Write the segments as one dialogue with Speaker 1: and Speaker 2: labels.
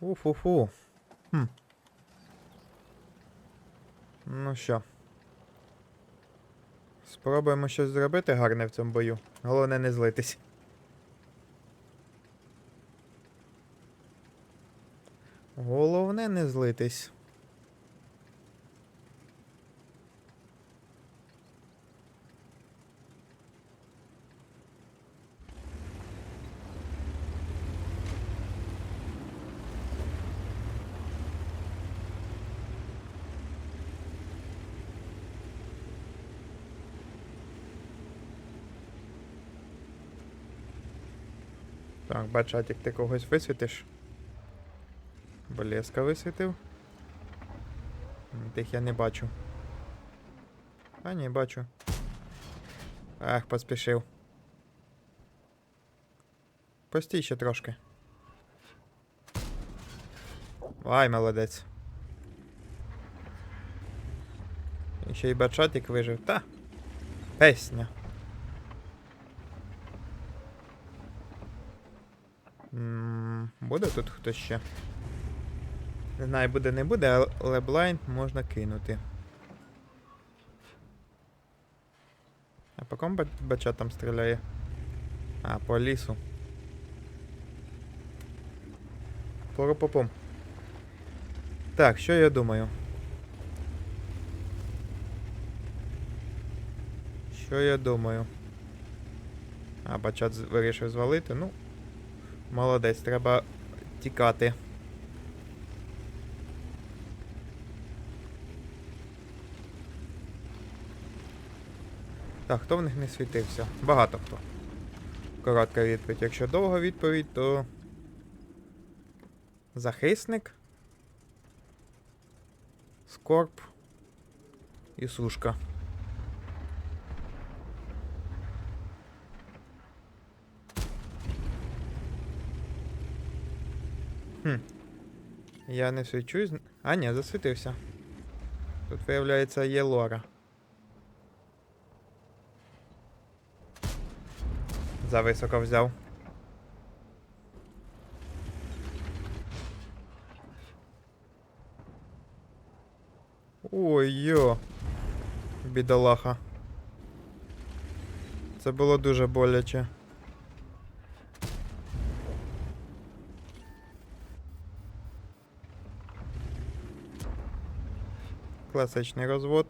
Speaker 1: Уфу-фу. Хм. Ну що. Спробуємо щось зробити гарне в цьому бою. Головне не злитись. Головне не злитись. Так, бачатик, ти когось висвітиш? Болеска висвітив. Тих я не бачу. А ні, бачу. Ах, поспішив. Постій ще трошки. Ай, молодець. І ще й бачатик вижив. Та. Песня. Буде тут хтось ще? Не знаю, буде не буде, але- блайнд можна кинути. А по кому бача там стріляє? А, по лісу. Поропопом. Так, що я думаю? Що я думаю? А, бачат вирішив звалити, ну. Молодець, треба тікати. Так, хто в них не світився? Багато хто. Коротка відповідь. Якщо довга відповідь, то. Захисник. Скорб. І сушка. Хм. Я не свічусь. А, ні, засвітився. Тут виявляється є лора. За високо взяв. Ой йо. Бідолаха. Це було дуже боляче. Класичний розвод.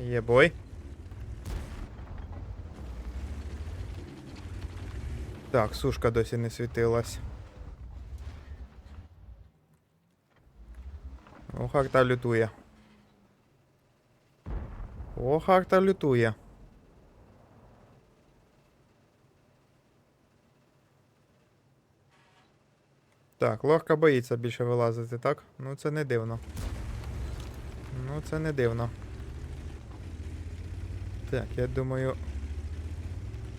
Speaker 1: Є бой. Так, сушка досі не світилась. Ох, арта лютує. Ох, арта лютує. Так, лорка боїться більше вилазити, так? Ну це не дивно. Ну це не дивно. Так, я думаю.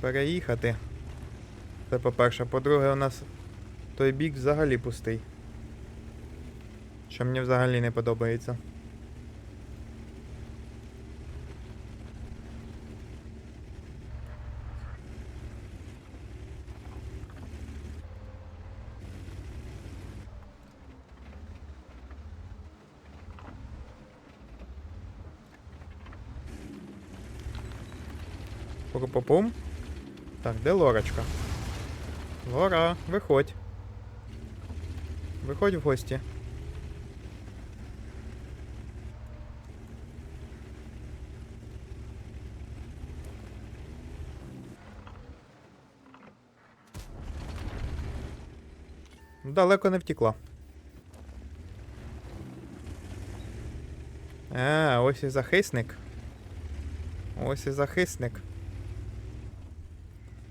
Speaker 1: Переїхати. Це по-перше. По-друге, у нас той бік взагалі пустий. Що мені взагалі не подобається. Пум. Так, де Лорочка? Лора, виходь. Виходь в гості. Далеко не втекла. А, ось і захисник. Ось і захисник.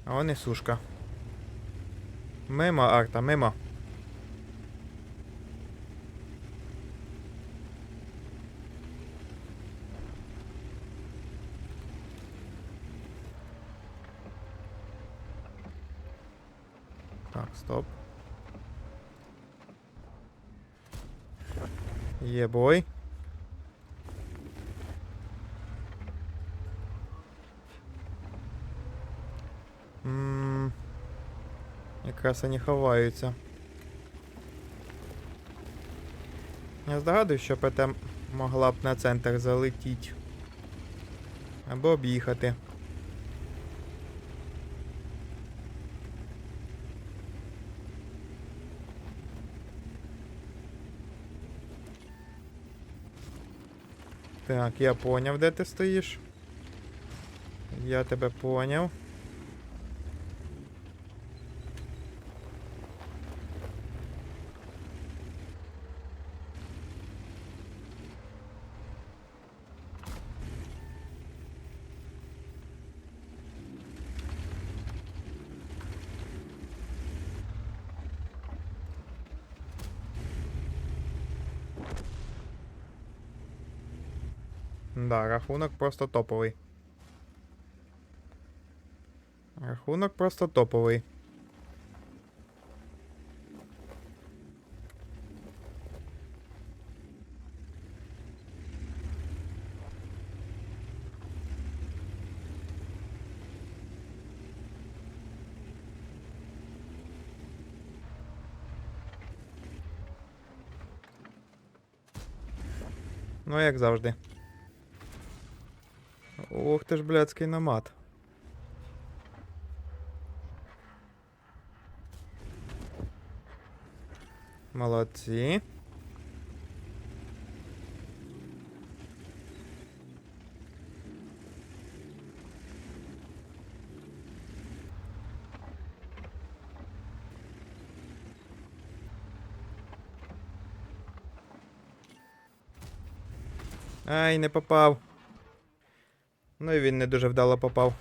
Speaker 1: А он і сушка. Мимо, Арта, мимо. Так, стоп. Є бой. Якраз вони ховаються. Я здогадуюсь, що ПТ могла б на центр залетіти. Або об'їхати. Так, я поняв, де ти стоїш. Я тебе поняв. Да, рахунок просто топовий. Рахунок просто топовий. Ну, як завжди. Ох ти ж блядський намат. Молодці. Ай, не попав. Ну і він не дуже вдало попав.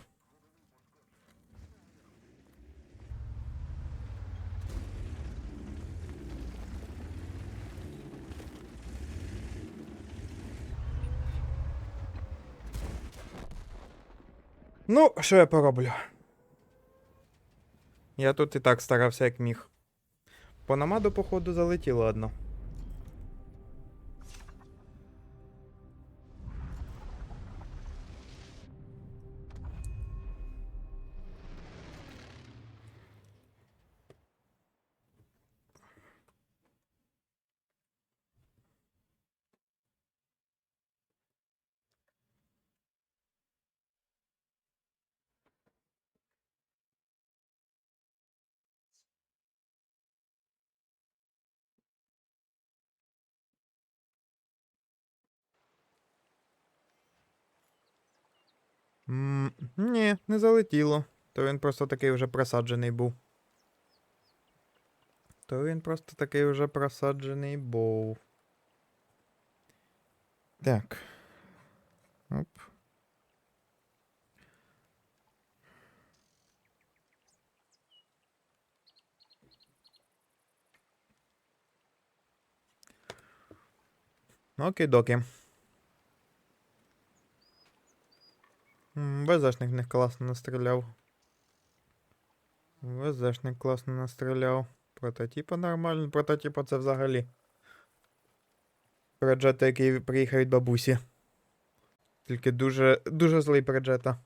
Speaker 1: Ну, що я пороблю? Я тут і так старався, як міг. По намаду, походу, залетіло одно. М, Ні, не залетіло. То він просто такий вже просаджений був. То він просто такий вже просаджений був. Так. Оп. Окей-доки. М, ВЗшник не класно настріляв. ВЗшник класно настріляв. Прототипа нормально. Прототипа це взагалі. Преджета, який приїхав від бабусі. Тільки дуже, дуже злий преджета.